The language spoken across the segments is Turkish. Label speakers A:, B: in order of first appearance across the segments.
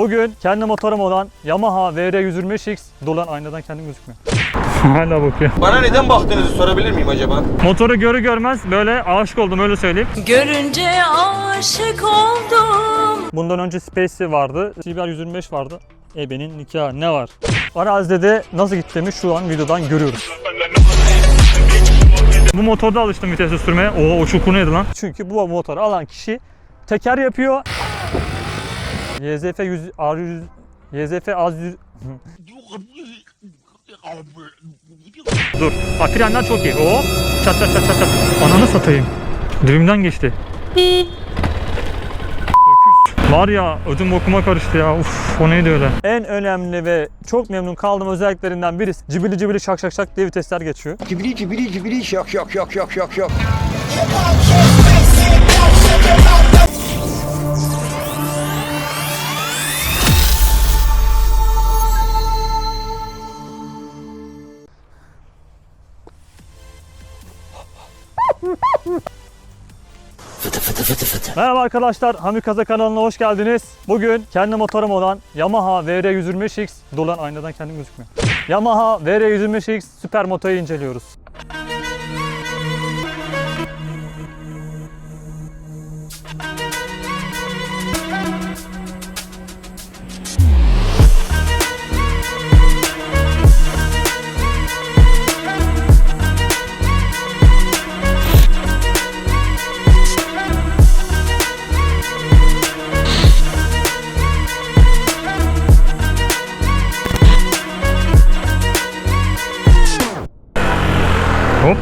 A: Bugün kendi motorum olan Yamaha VR125X Dur lan aynadan kendim gözükmüyor. Hala bakıyor.
B: Bana neden baktığınızı sorabilir miyim acaba?
A: Motoru görü görmez böyle aşık oldum öyle söyleyeyim.
C: Görünce aşık oldum.
A: Bundan önce Spacey vardı. CBR 125 vardı. Ebe'nin nikahı ne var? Arazide de nasıl gittiğimi şu an videodan görüyoruz. Bu motorda alıştım vitesi sürmeye. Oo o çukur neydi lan? Çünkü bu motoru alan kişi teker yapıyor. YZF 100 R100 YZF az 100 Dur. Bak frenler çok iyi. Oo. Çat çat çat çat çat. Ananı satayım. Dibimden geçti. Öküz. Var ya ödüm bokuma karıştı ya. Uf o neydi öyle? En önemli ve çok memnun kaldığım özelliklerinden birisi cibili cibili şak şak şak diye vitesler geçiyor.
D: Cibili cibili cibili şak şak şak şak şak şak.
A: Merhaba arkadaşlar, Hamikaze kanalına hoş geldiniz. Bugün kendi motorum olan Yamaha VR125X, dur lan aynadan kendim gözükmüyor. Yamaha VR125X süper motoyu inceliyoruz.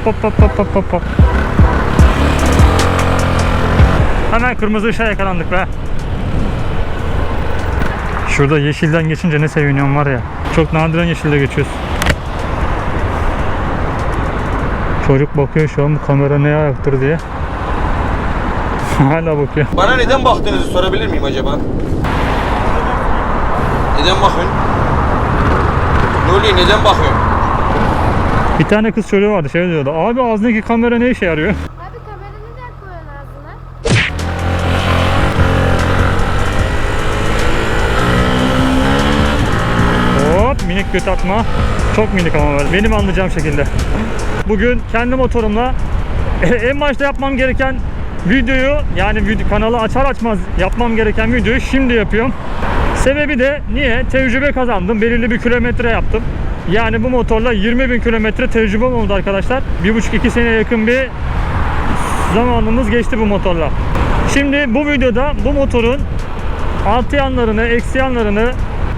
A: Hop hop hop hop hop hop. Hemen kırmızı ışığa yakalandık be. Şurada yeşilden geçince ne seviniyorum var ya. Çok nadiren yeşilde geçiyoruz. Çocuk bakıyor şu an bu kamera ne ayaktır diye. Hala bakıyor.
B: Bana neden baktığınızı sorabilir miyim acaba? Neden bakıyorsun? Ne oluyor neden bakıyorsun?
A: Bir tane kız çocuğu vardı şey diyordu. Abi ağzındaki kamera ne işe yarıyor?
E: Abi kameranı neden koyuyorsun ağzına?
A: Hop minik göt atma. Çok minik ama böyle. Benim anlayacağım şekilde. Bugün kendi motorumla en başta yapmam gereken videoyu yani vid- kanalı açar açmaz yapmam gereken videoyu şimdi yapıyorum. Sebebi de niye? Tecrübe kazandım. Belirli bir kilometre yaptım. Yani bu motorla 20 bin kilometre tecrübem oldu arkadaşlar. 1,5-2 sene yakın bir zamanımız geçti bu motorla. Şimdi bu videoda bu motorun artı yanlarını, eksi yanlarını,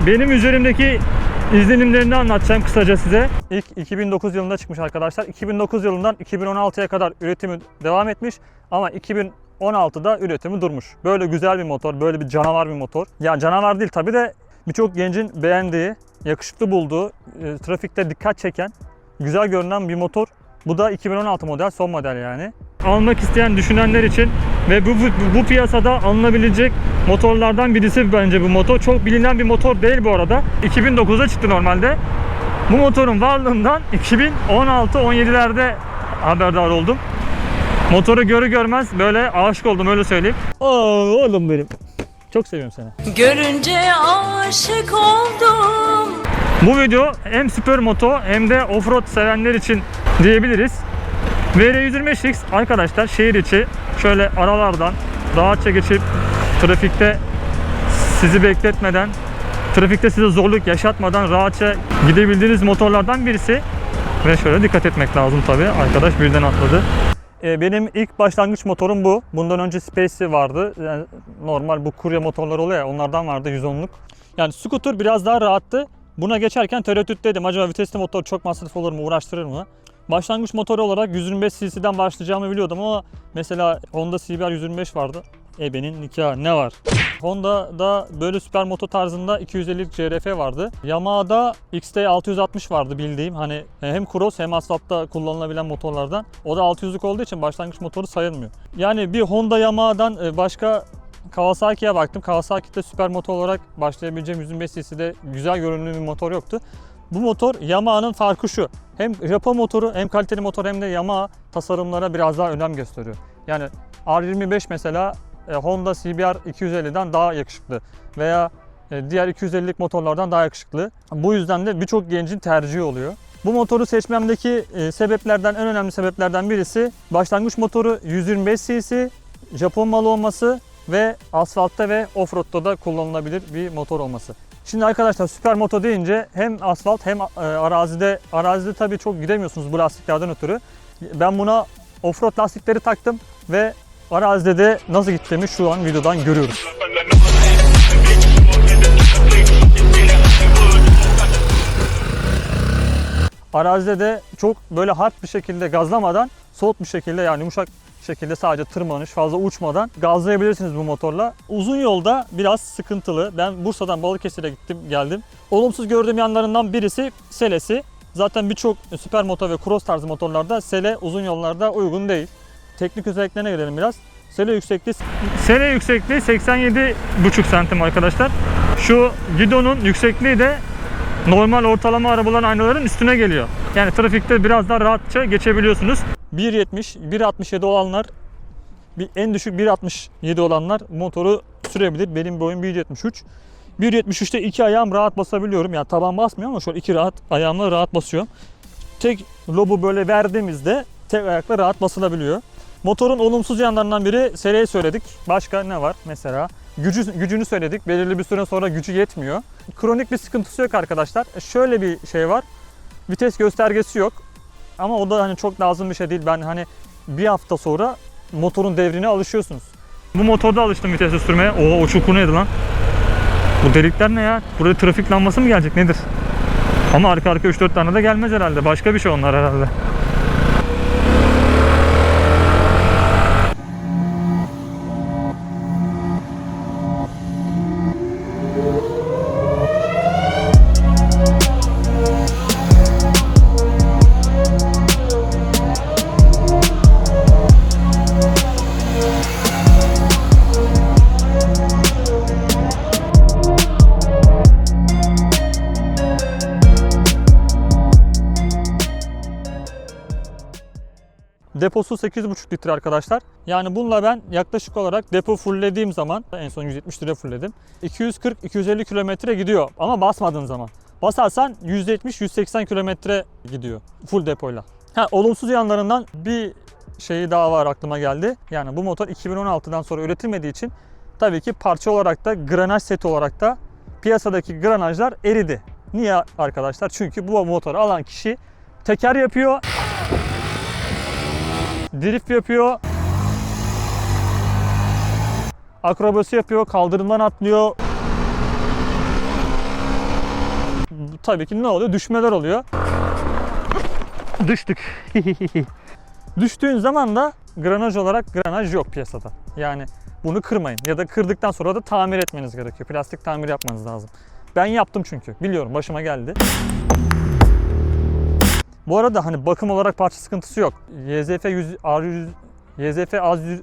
A: benim üzerimdeki izlenimlerini anlatacağım kısaca size. İlk 2009 yılında çıkmış arkadaşlar. 2009 yılından 2016'ya kadar üretimi devam etmiş ama 2016'da üretimi durmuş. Böyle güzel bir motor, böyle bir canavar bir motor. Ya canavar değil tabi de birçok gencin beğendiği, yakışıklı bulduğu, e, trafikte dikkat çeken, güzel görünen bir motor. Bu da 2016 model, son model yani. Almak isteyen, düşünenler için ve bu, bu, bu piyasada alınabilecek motorlardan birisi bence bu motor. Çok bilinen bir motor değil bu arada. 2009'da çıktı normalde. Bu motorun varlığından 2016-17'lerde haberdar oldum. Motoru görü görmez böyle aşık oldum öyle söyleyeyim. Oo, oğlum benim. Çok seviyorum seni.
C: Görünce aşık oldum.
A: Bu video hem süper moto hem de offroad sevenler için diyebiliriz. VR125X arkadaşlar şehir içi şöyle aralardan rahatça geçip trafikte sizi bekletmeden, trafikte size zorluk yaşatmadan rahatça gidebildiğiniz motorlardan birisi. Ve şöyle dikkat etmek lazım tabi. Arkadaş birden atladı. E, Benim ilk başlangıç motorum bu. Bundan önce Spacey vardı. Yani normal bu kurye motorları oluyor ya onlardan vardı 110'luk. Yani scooter biraz daha rahattı. Buna geçerken tereddütteydim. Acaba vitesli motor çok masraf olur mu, uğraştırır mı? Başlangıç motoru olarak 125 cc'den başlayacağımı biliyordum ama mesela Honda CBR 125 vardı. Ebe'nin nikahı ne var? Honda'da böyle süper moto tarzında 250'lik CRF vardı. Yamaha'da XT660 vardı bildiğim. Hani hem cross hem asfaltta kullanılabilen motorlardan. O da 600'lük olduğu için başlangıç motoru sayılmıyor. Yani bir Honda Yamaha'dan e, başka Kawasaki'ye baktım. Kawasaki'de süper motor olarak başlayabileceğim 125 cc'de güzel görünümlü bir motor yoktu. Bu motor Yamaha'nın farkı şu. Hem Japon motoru hem kaliteli motor hem de Yamaha tasarımlara biraz daha önem gösteriyor. Yani R25 mesela Honda CBR 250'den daha yakışıklı veya e, diğer 250'lik motorlardan daha yakışıklı. Bu yüzden de birçok gencin tercihi oluyor. Bu motoru seçmemdeki e, sebeplerden en önemli sebeplerden birisi başlangıç motoru 125 cc, Japon malı olması ve asfaltta ve offroad'da da kullanılabilir bir motor olması. Şimdi arkadaşlar süper moto deyince hem asfalt hem e, arazide arazide tabii çok gidemiyorsunuz bu lastiklerden ötürü. Ben buna offroad lastikleri taktım ve arazide de nasıl gittiğimi şu an videodan görüyoruz. Arazide de çok böyle hard bir şekilde gazlamadan soğut bir şekilde yani yumuşak şekilde sadece tırmanış fazla uçmadan gazlayabilirsiniz bu motorla. Uzun yolda biraz sıkıntılı. Ben Bursa'dan Balıkesir'e gittim geldim. Olumsuz gördüğüm yanlarından birisi selesi. Zaten birçok süper motor ve cross tarzı motorlarda sele uzun yollarda uygun değil. Teknik özelliklerine gelelim biraz. Sele yüksekliği Sele yüksekliği 87,5 santim arkadaşlar. Şu gidonun yüksekliği de normal ortalama arabaların aynaların üstüne geliyor. Yani trafikte biraz daha rahatça geçebiliyorsunuz. 1.70, 1.67 olanlar en düşük 1.67 olanlar motoru sürebilir. Benim boyum 1.73. 1.73'te iki ayağım rahat basabiliyorum. Yani taban basmıyor ama şöyle iki rahat ayağımla rahat basıyorum. Tek lobu böyle verdiğimizde tek ayakla rahat basılabiliyor. Motorun olumsuz yanlarından biri seriyi söyledik. Başka ne var? Mesela gücü, gücünü söyledik. Belirli bir süre sonra gücü yetmiyor. Kronik bir sıkıntısı yok arkadaşlar. E, Şöyle bir şey var. Vites göstergesi yok. Ama o da hani çok lazım bir şey değil. Ben hani bir hafta sonra motorun devrine alışıyorsunuz. Bu motorda alıştım vitesi sürmeye. Oo o çukur neydi lan? Bu delikler ne ya? Buraya trafik lambası mı gelecek nedir? Ama arka arka 3-4 tane de gelmez herhalde. Başka bir şey onlar herhalde. Deposu 8,5 litre arkadaşlar. Yani bununla ben yaklaşık olarak depo fulllediğim zaman en son 170 lira fullledim. 240-250 kilometre gidiyor ama basmadığın zaman. Basarsan 170-180 kilometre gidiyor full depoyla. Ha, olumsuz yanlarından bir şeyi daha var aklıma geldi. Yani bu motor 2016'dan sonra üretilmediği için tabii ki parça olarak da granaj seti olarak da piyasadaki granajlar eridi. Niye arkadaşlar? Çünkü bu motoru alan kişi teker yapıyor, drift yapıyor. Akrobasi yapıyor, kaldırımdan atlıyor. Tabii ki ne oluyor? Düşmeler oluyor. Düştük. Düştüğün zaman da granaj olarak granaj yok piyasada. Yani bunu kırmayın ya da kırdıktan sonra da tamir etmeniz gerekiyor. Plastik tamir yapmanız lazım. Ben yaptım çünkü. Biliyorum başıma geldi. Bu arada hani bakım olarak parça sıkıntısı yok. YZF 100 R100 YZF az 100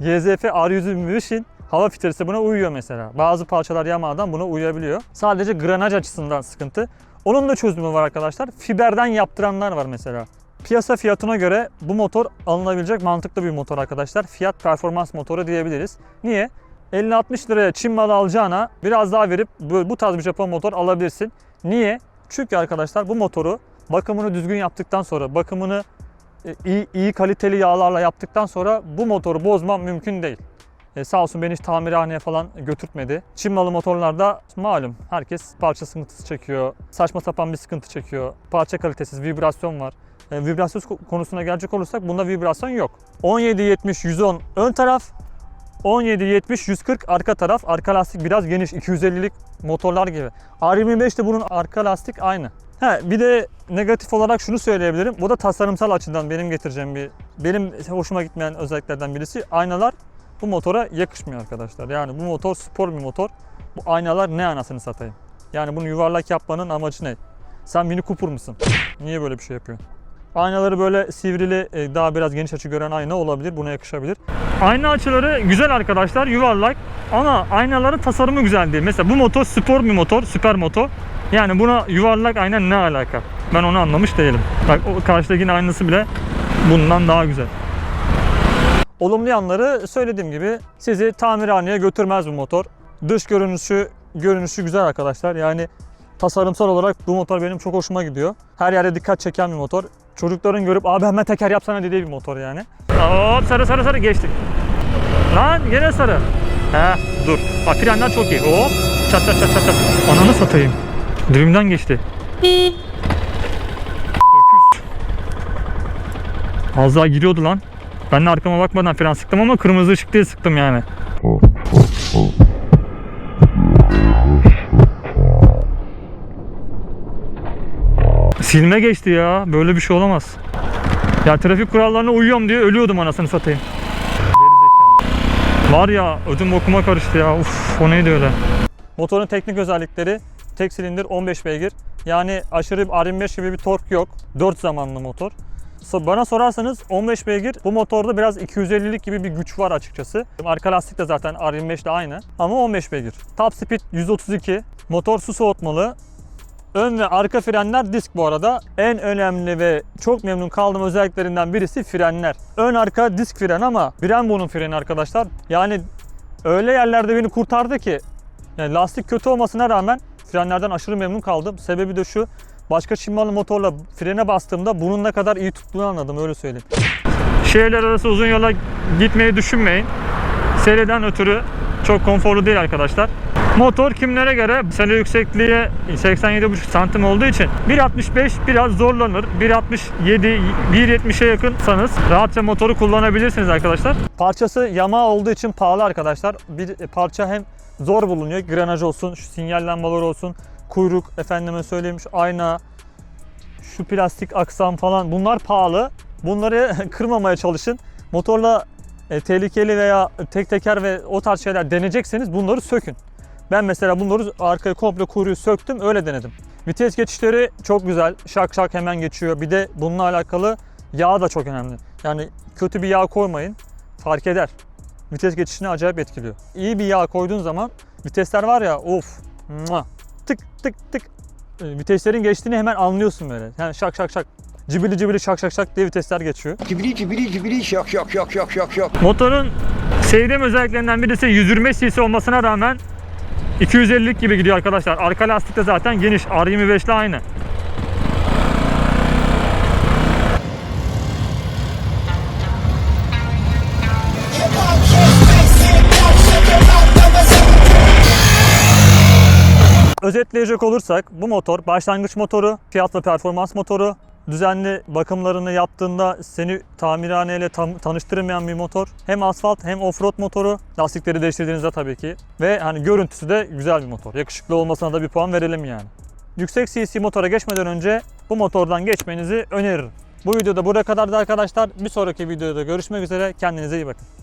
A: YZF R125'in hava filtresi buna uyuyor mesela. Bazı parçalar Yamaha'dan buna uyabiliyor. Sadece granaj açısından sıkıntı. Onun da çözümü var arkadaşlar. Fiberden yaptıranlar var mesela. Piyasa fiyatına göre bu motor alınabilecek mantıklı bir motor arkadaşlar. Fiyat performans motoru diyebiliriz. Niye? 50-60 liraya Çin malı alacağına biraz daha verip bu, tarz bir Japon motor alabilirsin. Niye? Çünkü arkadaşlar bu motoru bakımını düzgün yaptıktan sonra, bakımını e, iyi, iyi kaliteli yağlarla yaptıktan sonra bu motoru bozmam mümkün değil. E, sağ olsun beni hiç tamirhaneye falan götürtmedi. Çin malı motorlarda malum herkes parça sıkıntısı çekiyor. Saçma sapan bir sıkıntı çekiyor. Parça kalitesiz, vibrasyon var. E, vibrasyon konusuna gelecek olursak bunda vibrasyon yok. 17-70-110 ön taraf, 17-70-140 arka taraf. Arka lastik biraz geniş 250'lik motorlar gibi. R25 de bunun arka lastik aynı. Ha, bir de negatif olarak şunu söyleyebilirim. Bu da tasarımsal açıdan benim getireceğim bir, benim hoşuma gitmeyen özelliklerden birisi. Aynalar bu motora yakışmıyor arkadaşlar. Yani bu motor spor bir motor. Bu aynalar ne anasını satayım. Yani bunu yuvarlak yapmanın amacı ne? Sen Mini Cooper mısın? Niye böyle bir şey yapıyorsun? Aynaları böyle sivrili, e, daha biraz geniş açı gören ayna olabilir. Buna yakışabilir. Ayna açıları güzel arkadaşlar, yuvarlak. Ama aynaların tasarımı güzel değil. Mesela bu motor spor bir motor, süper motor. Yani buna yuvarlak ayna ne alaka? Ben onu anlamış değilim. Bak o karşıdakinin aynası bile bundan daha güzel. Olumlu yanları söylediğim gibi sizi tamirhaneye götürmez bu motor. Dış görünüşü görünüşü güzel arkadaşlar. Yani tasarımsal olarak bu motor benim çok hoşuma gidiyor. Her yerde dikkat çeken bir motor. Çocukların görüp abi hemen teker yapsana dediği bir motor yani. Hop sarı sarı sarı geçtik. Lan gene sarı. He dur. Bak frenler çok iyi. Hop çat çat çat çat çat. Ananı satayım. Dibimden geçti. Az daha giriyordu lan. Ben de arkama bakmadan fren sıktım ama kırmızı ışık diye sıktım yani. Silme geçti ya. Böyle bir şey olamaz. Ya trafik kurallarına uyuyorum diye ölüyordum anasını satayım. Var ya ödüm okuma karıştı ya. Uf o neydi öyle? Motorun teknik özellikleri tek silindir 15 beygir. Yani aşırı R25 gibi bir tork yok. 4 zamanlı motor. Bana sorarsanız 15 beygir bu motorda biraz 250'lik gibi bir güç var açıkçası. Arka lastik de zaten R25 ile aynı ama 15 beygir. Top speed 132. Motor su soğutmalı. Ön ve arka frenler disk bu arada. En önemli ve çok memnun kaldığım özelliklerinden birisi frenler. Ön arka disk fren ama Brembo'nun freni arkadaşlar. Yani öyle yerlerde beni kurtardı ki yani lastik kötü olmasına rağmen frenlerden aşırı memnun kaldım. Sebebi de şu. Başka Shimano motorla frene bastığımda bunun ne kadar iyi tuttuğunu anladım öyle söyleyeyim. Şehirler arası uzun yola gitmeyi düşünmeyin. Seriden ötürü çok konforlu değil arkadaşlar. Motor kimlere göre sene yüksekliği 87,5 santim olduğu için 1.65 biraz zorlanır. 1.67 1.70'e yakınsanız rahatça motoru kullanabilirsiniz arkadaşlar. Parçası yama olduğu için pahalı arkadaşlar. Bir parça hem zor bulunuyor. Granaj olsun, şu sinyal lambaları olsun, kuyruk efendime söyleyeyim şu ayna, şu plastik aksam falan bunlar pahalı. Bunları kırmamaya çalışın. Motorla e, tehlikeli veya tek teker ve o tarz şeyler deneyecekseniz bunları sökün. Ben mesela bunları arkaya komple kuyruğu söktüm öyle denedim. Vites geçişleri çok güzel. Şak şak hemen geçiyor. Bir de bununla alakalı yağ da çok önemli. Yani kötü bir yağ koymayın. Fark eder. Vites geçişini acayip etkiliyor. İyi bir yağ koyduğun zaman vitesler var ya of tık tık tık E, viteslerin geçtiğini hemen anlıyorsun böyle. Yani şak şak şak cibili cibili şak şak şak diye vitesler geçiyor.
D: Cibili cibili cibili şok şok şok şok şok şok.
A: Motorun sevdiğim özelliklerinden birisi 125 cc olmasına rağmen 250'lik gibi gidiyor arkadaşlar. Arka lastik de zaten geniş. R25 ile aynı. Özetleyecek olursak bu motor başlangıç motoru, fiyat ve performans motoru. Düzenli bakımlarını yaptığında seni tamirhaneyle tam, tanıştırmayan bir motor. Hem asfalt hem offroad motoru. Lastikleri değiştirdiğinizde tabii ki. Ve hani görüntüsü de güzel bir motor. Yakışıklı olmasına da bir puan verelim yani. Yüksek CC motora geçmeden önce bu motordan geçmenizi öneririm. Bu videoda buraya kadardı arkadaşlar. Bir sonraki videoda görüşmek üzere. Kendinize iyi bakın.